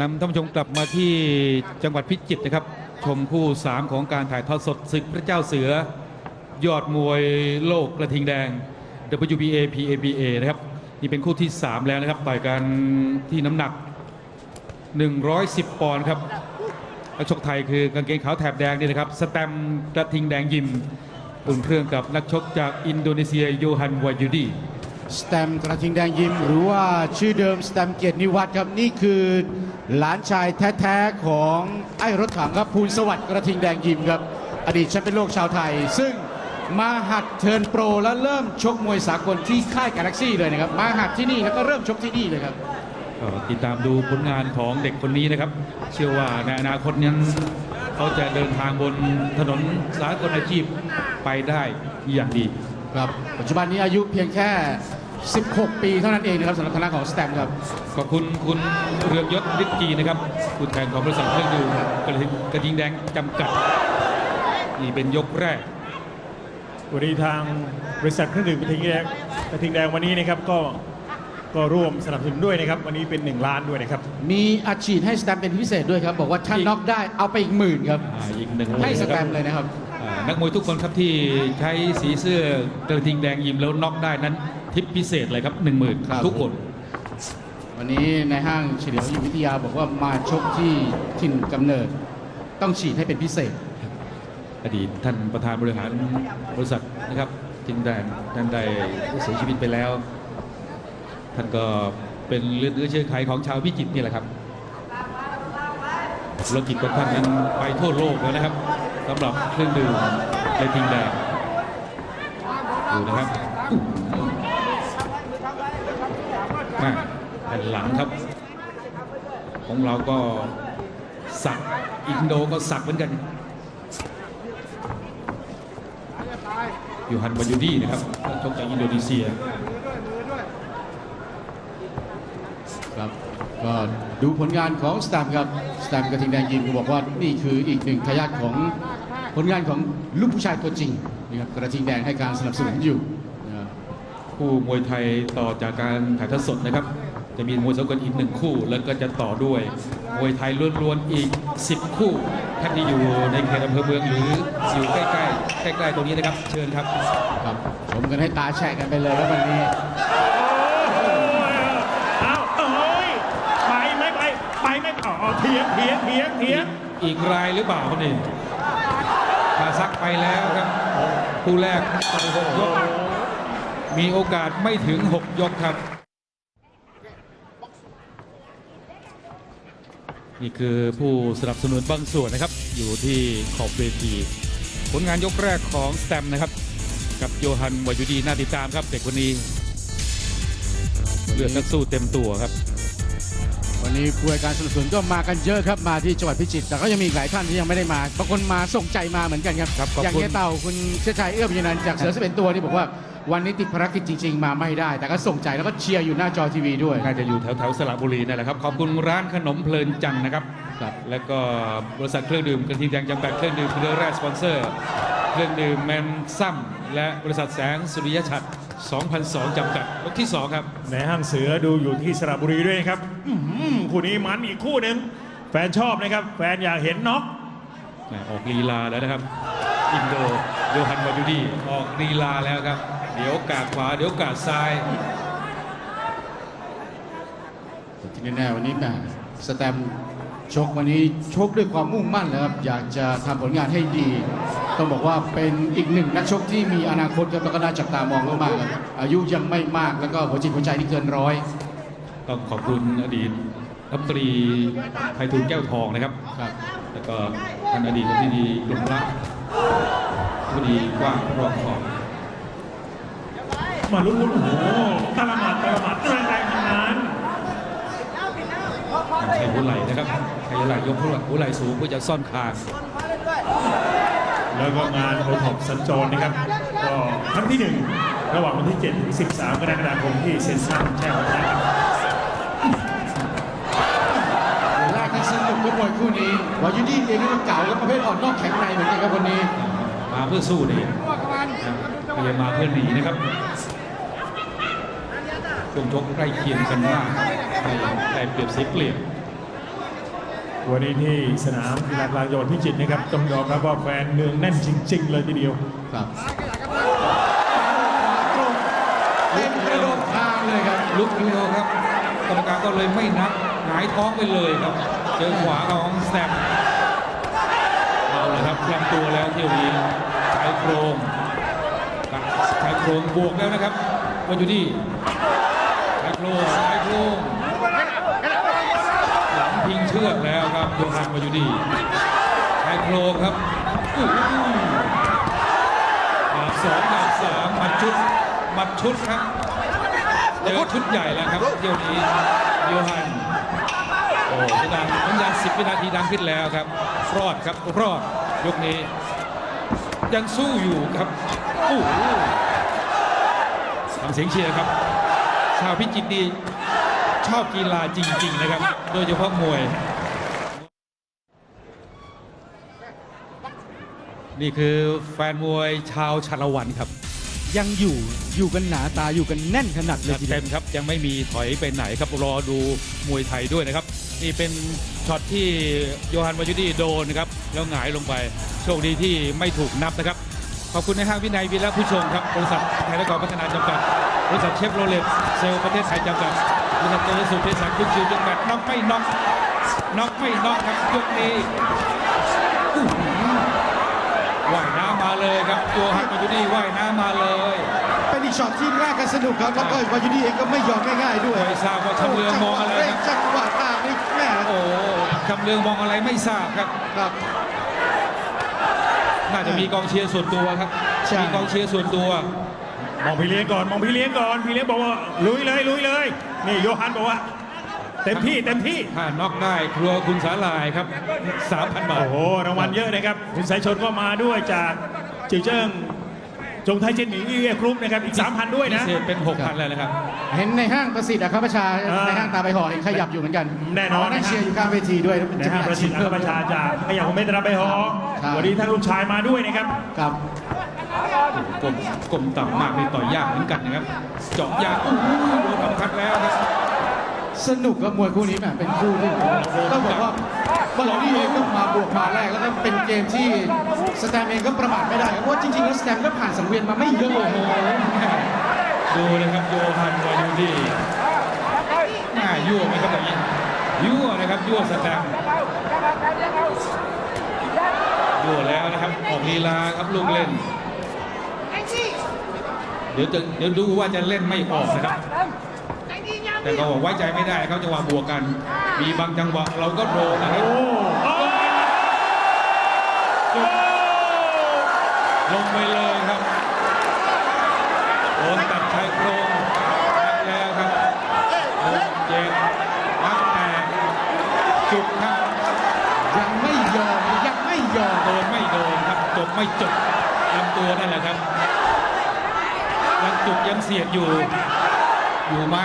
นำท่านผู้ชมกลับมาที่จังหวัดพิจิตรนะครับ ชมคู่ 3 ของการถ่ายทอดสดศึกพระเจ้าเสือ ยอดมวยโลกกระทิงแดง WBA PABA นะครับนี่เป็นคู่ที่ 3 แล้วนะครับต่อยกันที่น้ำหนัก 110 ปอนด์ครับนักชกไทยคือกางเกงขาวแถบแดงนี่นะครับ สแตมกระทิงแดงยิมอุ่นเครื่องกับนักชกจากอินโดนีเซียโยฮันวายูดีสแตมกระทิงแดงยิมหรือว่าชื่อเดิมสแตมเกียรตินิวัฒน์ครับนี่คือ หลานชายแท้ๆของไอ้รถถังครับภูลสวัสดิ์กระทิงแดงยิมครับ อดีตแชมป์เป็นโลกชาวไทย ซึ่งมาหัดเทิร์นโปรแล้วเริ่มชกมวยสากลที่ค่ายกาแล็กซี่เลยนะครับ มาหัดที่นี่แล้วก็เริ่มชกที่นี่เลยครับก็ติดตามดูผลงานของเด็กคนนี้นะครับ เชื่อว่าในอนาคตนั้นเขาจะเดินทางบนถนนสากลอาชีพไปได้อย่างดี ครับปัจจุบันนี้อายุเพียงแค่ 16 ปีเท่านั้นเองนะครับสำหรับคณะของสแตมครับ ขอบคุณคุณเรืองยศฤทธิ์กีนะครับผู้แทนของบริษัทเครื่องดื่มกระทิงกระทิงแดงจำกัด นี่เป็นยกแรก วันนี้ทางบริษัทเครื่องดื่มกระทิงแดงกระทิงแดงวันนี้นะครับก็ก็ร่วมสนับสนุนด้วยนะครับ วันนี้เป็น 1 ล้านด้วยนะครับ มีอัดฉีดให้สแตมเป็นพิเศษด้วยครับ บอกว่าถ้าน็อกได้เอาไปอีกหมื่นครับอ่าอีกหนึ่งให้สนะแตครับมเลยนะครับ อ่านักมวยทุกคนครับที่ใช้สีเสื้อกระทิงแดงยิมแล้วน็อกได้นั้น ทิปพิเศษเลยครับหนึ่งหมื่นครับทุกคน วันนี้ในห้างเฉลียวยิมวิทยาบอกว่ามาชกที่ถิ่นกำเนิด ต้องฉีดให้เป็นพิเศษ อดีตท่านประธานบริหารบริษัทนะครับจิงแดนท่านได้เสียชีวิตไปแล้ว ท่านก็เป็นเลือดเนื้อเชื้อไขของชาวพิจิตรนี่แหละครับธุรกิจของท่านนั้นไปทั่วโลกเลยนะครับสำหรับเครื่องดื่มในทิงแดงดูนะครับ มาแผ่นหลังครับ ของเราก็สักอินโดก็สักเหมือนกัน อยู่ฮันวายูดีนะครับนักชกจากอินโดนีเซียครับก็ดูผลงานของสแตมครับสแตมกระทิงแดงยิมก็บอกว่านี่คืออีกหนึ่งทายาทของผลงานของลูกผู้ชายตัวจริงนะครับกระทิงแดงให้การสนับสนุนอยู่ ครับคู่มวยไทยต่อจากการถ่ายทอดสดนะครับ จะมีมวยสากลอีกหนึ่งคู่ แล้วก็จะต่อด้วยมวยไทยล้วนๆอีก 10 คู่ท่านที่อยู่ในเขตอำเภอเมืองหรืออยู่ใกล้ๆใกล้ๆตรงนี้นะครับ เชิญครับครับชมกันให้ตาแฉะกันไปเลยครับวันนี้เอาเอ้ยไปไม่ไปไปไม่อ๋อเถียงเถียงเถียงเถียงอีกรายหรือเปล่าคนนี้ถ้าซักไปแล้วครับ คู่แรกหกยก มีโอกาสไม่ถึง 6 ยกครับ นี่คือผู้สนับสนุนบางส่วนนะครับ อยู่ที่ขอบเวที ผลงานยกแรกของสแตมนะครับ กับโยฮันวายูดีน่าติดตามครับ เด็กคนนี้เลือดนักสู้เต็มตัวครับ วันนี้ผู้ให้การสนับสนุนก็มากันเยอะครับมาที่จังหวัดพิจิตรแต่ก็ยังมีอีกหลายท่านที่ยังไม่ได้มาบางคนมาส่งใจมาเหมือนกันครับครับขอบคุณ อย่างเฮียเต่าคุณเชษชัยเอื้อมยนันท์จากเสือสเป็นตัวนี่บอกว่า วันนี้ติดภารกิจจริง ๆ มาไม่ได้ แต่ก็ส่งใจแล้วก็เชียร์อยู่หน้าจอทีวีด้วย น่าจะอยู่แถวแถวๆสระบุรีนั่นแหละครับ ขอบคุณร้านขนมเพลินจังนะครับ ครับ แล้วก็บริษัทเครื่องดื่มกระทิงแดงจำกัดเครื่องดื่มเรือแร่สปอนเซอร์ เครื่องดื่มแมนซัมและบริษัทแสงสุริยชัด2002จำกัดยกที่2ครับ ในห้างเสือดูอยู่ที่สระบุรีด้วยนะครับอื้อหือคู่นี้มันอีกคู่หนึ่งแฟนชอบนะครับ แฟนอยากเห็นน็อกแหม่ออกลีลาแล้วนะครับ อินโดโยฮันวายูดีออกลีลาแล้วครับ เดี๋ยวกาดขวา เดี๋ยวกาดซ้ายที่แน่ๆวันนี้แหมสแตมป์ชกวันนี้ชกด้วยความมุ่งมั่นนะครับ อยากจะทำผลงานให้ดี ต้องบอกว่าเป็นอีกหนึ่งนักชกที่มีอนาคตครับแล้วก็น่าจับตามองมากๆครับอายุยังไม่มากแล้วก็หัวจิตหัวใจที่เกินร้อยต้องขอบคุณอดีตรัฐมนตรีไพฑูรย์แก้วทองนะครับ ครับ แล้วก็ท่านอดีตรัฐมนตรีลุงรักผู้ดีกว้างรอบขอบ มาลุ้นๆโอ้โหตะละหมาดตะละหมาดแรงๆทั้งนั้นใช้หัวไหล่นะครับใช้หัวไหล่ยกหัวไหล่หัวไหล่สูงเพื่อจะซ่อนคางแล้วก็งานโอท็อปสัญจรนะครับ ก็ครั้งที่1ระหว่างวันที่7ถึง13 กรกฎาคมที่เซ็นทรัลแช่วัฒนะครับแรกที่สนุกก็มวยคู่นี้วายุดีเองก็เก่าแล้วประเภทอ่อนนอกแข็งในเหมือนกันครับคนนี้ มาเพื่อสู้นี่ไม่ได้มาเพื่อหนีนะครับ ช่วงชกใกล้เคียงกันมากไม่ได้เปรียบเสียเปรียบวันนี้ที่สนามกีฬากลางจังหวัดพิจิตรนะครับต้องยอมรับว่าแฟนเนืองแน่นจริง ๆ เลยทีเดียวครับตรงเต็มกระโดดทางเลยครับลุกเร็วครับกรรมการก็เลยไม่นับหงายท้องไปเลยครับ เจอขวาของแซมเอาเลยครับลำตัวแล้วเที่ยวนี้ชายโครงตัดชายโครงบวกแล้วนะครับวันอยู่ดีชาย โครงชายโครงหลังพิงเชือกแล้วครับโยฮันวันอยู่ดีชายโครครับอู้หูดาสองดาบสามหมัดชุดหมัดชุดครับเจอชุดใหญ่แล้วครับเที่ยวนี้โยฮันโอ้จะดังสัญญาณ10วินาทีดังขึ้นแล้วครับ รอดครับรอดยกนี้ ยังสู้อยู่ครับโอ้โหฟังเสียงเชียร์ครับ ชาวพิจิตรดีชอบกีฬาจริง ๆ นะครับ โดยเฉพาะมวย นี่คือแฟนมวยชาวชาละวันครับ ยังอยู่อยู่กันหนาตาอยู่กันแน่นขนาดเลยจัดทีเดีเต็ยวมครับยังไม่มีถอยไปไหนครับรอดูมวยไทยด้วยนะครับ นี่เป็นช็อตที่โยฮันวายุดีโดนนะครับ แล้วหงายลงไป โชคดีที่ไม่ถูกนับนะครับ ขอบคุณในห้างวินัยวีและผู้ชมครับบริษัทไทยและกอพัฒนาจำกัด บริษัทเชฟโรเลตเซลล์ประเทศไทยจำกัดบริษัทเตอร์สุเทสันคุณชิวจำกัดน็อกไม่น็อกน็อกไม่น็อกครับยกนี้อู้หูว่ายน้ำมาเลยครับโยฮันวายุดีว่ายน้ำมาเลย เป็นอีกช็อตที่แรกกันสนุกครับแล้วก็วายุดีเองก็ไม่ยอมง่ายๆด้วยไม่ทราบว่าชำเลืองมองอะไรเร่คงรับจังหวะตามนี่แม่โอ้จำเรืองมองอะไรไม่ทราบครับครับน่าจะมีกองเชียร์ส่วนตัวครับใช่มีกองเชียร์ส่วนตัว มองพี่เลี้ยงก่อนมองพี่เลี้ยงก่อนพี่เลี้ยงบอกว่าลุยเลยลุยเลยนี่โยฮันบอกว่า เต็มที่เต็มที่ถ้าน็อกได้ครัวคุณสาลายครับ3,000บาทโอ้โหรางวัลเยอะนะครับคุณสายชนก็มาด้วยจากจิวเจิ้งจงไทยเจนหมิงอีเอกรุ๊ปนะครับอีก3,000ด้วยนะพิเศษเป็น6,000แล้วนะครับ เห็นในห้างประสิทธิ์อะครับประชาอ่าในห้างตาไปห่อเห็นขยับอยู่เหมือนกันแน่นอน นั่งเชียร์อยู่ข้างเวทีด้วยนะฮะประสิทธิ์อัครประชาจากขยะของเมตราไปหอครับ วันนี้ท่านลูกชายมาด้วยนะครับ ครับ กลมกลมต่ำมากในต่อยยากเหมือนกันนะครับ เจาะยากโอ้โหโดนอัมคัดแล้วครับสนุกกับมวยคู่นี้แหมเป็นคู่ที่ต้องบอกว่าบอลลี่เองก็มาบวกมาแรกแล้วก็เป็นเกมที่สแตมเองก็ประมาทไม่ได้ครับเพราะว่าจริงๆแล้วสแตมก็ผ่านสังเวียนมาไม่เยอะเลยดูนะครับโยฮันวายูดีน่ายั่วไหมครับอย่างนี้ยั่วนะครับยั่วสแตมป์ยั่วแล้วนะครับออกลีลาครับลูกเล่น เดี๋ยวจะเดี๋ยวดูว่าจะเล่นไม่ออกนะครับ แต่ก็บอกไว้ใจไม่ได้เขาจังหวะบวกกัน มีบางจังหวะเราก็โดนนะครับโอ้โอ้ลงไปเลยครับโดนตัดชายโครงนับแล้วครับหกเจ็ดนับแปดจุดครับยังไม่ยอมยังไม่ยอมโดนไม่โดนครับจบไม่จบลำตัวนั่นแหละครับ ยังจุกยังเสียดอยู่ อยู่ไหม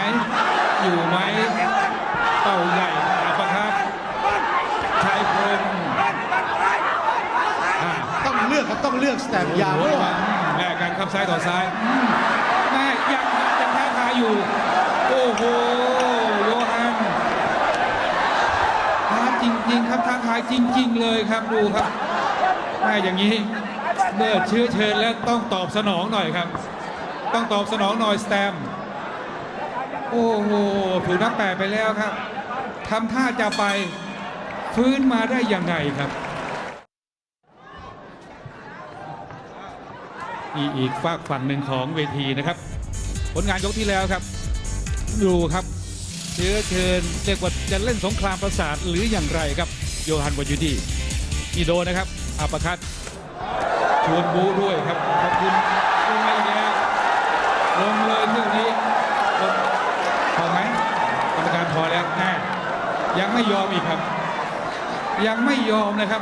อยู่ไหมเป่าใหญ่อัปคับชายโครงอ่าต้องเลือกครับต้องเลือกสแตมยาโอ้มั่โหวแลกกันครับซ้ายต่อซ้ายอืมแม่ยังยังท้าทายอยู่ โอ้โหโยฮันท้าจริง ๆ ครับท้าทายจริง ๆ เลยครับดูครับแม่อย่างนี้เมื่อเชื้อเชิญแล้วต้องตอบสนองหน่อยครับ ต้องตอบสนองหน่อยสแตม โอ้โหถูกนับแปดไปแล้วครับทำท่าจะไปฟื้นมาได้ยังไงครับ อีอีกฝากฝั่งหนึ่งของเวทีนะครับ ผลงานยกที่แล้วครับ ดูครับเชื้อเชิญเรียกว่าจะเล่นสงครามประสาทหรืออย่างไรครับ โยฮันวายูดีนี่โดนะครับอัปคัตชวนบูด้วยครับขอบคุณ ลงเลยเที่ยวนี้พอไหมกรรมการพอแล้วแน่ยังไม่ยอมอีกครับ ยังไม่ยอมนะครับ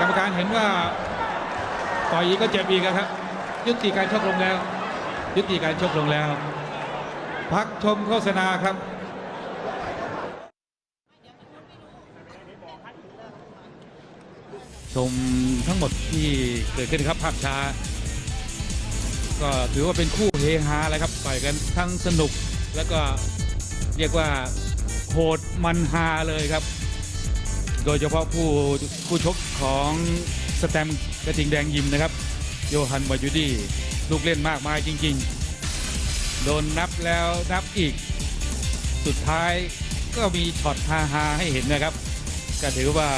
กรรมการเห็นว่าต่อยอีกก็เจ็บอีกอะครับ ยุติการชกลงแล้ว ยุติการชกลงแล้ว พักชมโฆษณาครับชมทั้งหมดที่เกิดขึ้นครับภาพช้า ก็ถือว่าเป็นคู่เฮฮาเลยครับต่อยกันทั้งสนุก แล้วก็เรียกว่าโหดมันฮาเลยครับ โดยเฉพาะผู้ผู้ชกของสแตมกระทิงแดงยิมนะครับ โยฮันวายูดี้ลูกเล่นมากมายจริง ๆ โดนนับแล้วนับอีก สุดท้ายก็มีช็อตฮาๆให้เห็นนะครับ ก็ถือว่า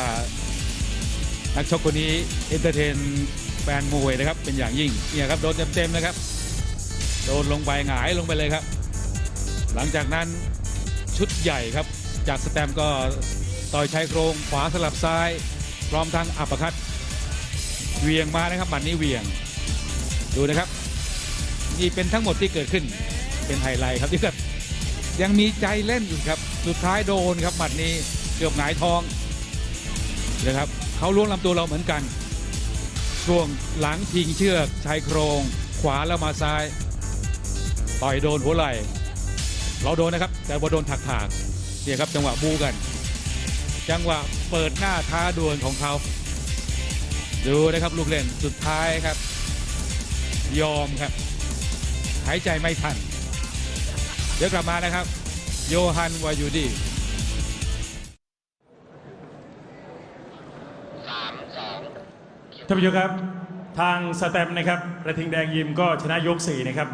นักชกคนนี้เอนเตอร์เทน แฟนมวยนะครับเป็นอย่างยิ่งเนี่ยครับโดนเต็มๆนะครับโดนลงไปหงายลงไปเลยครับ หลังจากนั้นชุดใหญ่ครับ จากสแตมก็ต่อยชายโครงขวาสลับซ้าย พร้อมทั้งอัปคัตเวียงมานะครับหมัดนี้เวียงดูนะครับ นี่เป็นทั้งหมดที่เกิดขึ้นเป็นไฮไลท์ครับที่แบบยังมีใจเล่นอยู่ครับ สุดท้ายโดนครับหมัดนี้เกือบหงายทองนะครับเขาล้วงลำตัวเราเหมือนกัน ช่วงหลังพิงเชือกชายโครง ขวาแล้วมาซ้าย ต่อยโดนหัวไหล่ เราโดนนะครับ แต่ว่าโดนถักถากเนี่ยครับจังหวะบูกัน จังหวะเปิดหน้าท้าดวลของเขา ดูนะครับลูกเล่นสุดท้ายครับ ยอมครับ หายใจไม่ทัน เดี๋ยวกลับมานะครับ โยฮันวายูดี ท่านผู้ชมครับ ทางสแตมป์นะครับกระทิงแดงยิมก็ชนะยก4นะครับ